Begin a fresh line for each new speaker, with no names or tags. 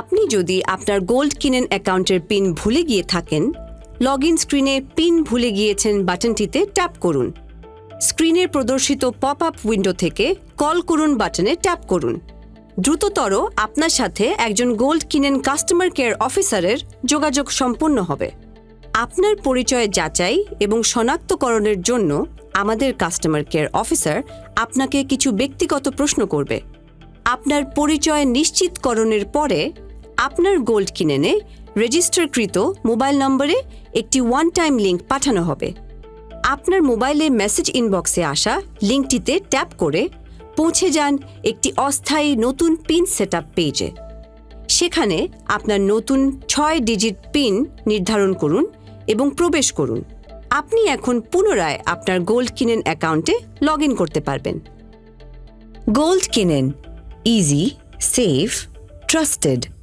আপনি যদি আপনার গোল্ড কিনেন অ্যাকাউন্টের পিন ভুলে গিয়ে থাকেন লগ ইন স্ক্রিনে পিন ভুলে গিয়েছেন বাটনটিতে ট্যাপ করুন। স্ক্রিনের প্রদর্শিত পপ আপ উইন্ডো থেকে কল করুন বাটনে ট্যাপ করুন। দ্রুততর আপনার সাথে একজন গোল্ড কিনেন কাস্টমার কেয়ার অফিসারের যোগাযোগ সম্পন্ন হবে। আপনার পরিচয় যাচাই এবং শনাক্তকরণের জন্য আমাদের কাস্টমার কেয়ার অফিসার আপনাকে কিছু ব্যক্তিগত প্রশ্ন করবে। আপনার পরিচয় নিশ্চিতকরণের পরে আপনার গোল্ড কিনেনে রেজিস্টারকৃত মোবাইল নম্বরে একটি ওয়ান টাইম লিঙ্ক পাঠানো হবে। আপনার মোবাইলে মেসেজ ইনবক্সে আসা লিঙ্কটিতে ট্যাপ করে পৌঁছে যান একটি অস্থায়ী নতুন পিন সেট পেজে সেখানে আপনার নতুন ছয় ডিজিট পিন নির্ধারণ করুন এবং প্রবেশ করুন। আপনি এখন পুনরায় আপনার গোল্ড কিনেন অ্যাকাউন্টে লগ করতে পারবেন। গোল্ড কিনেন ইজি সেফ ট্রাস্টেড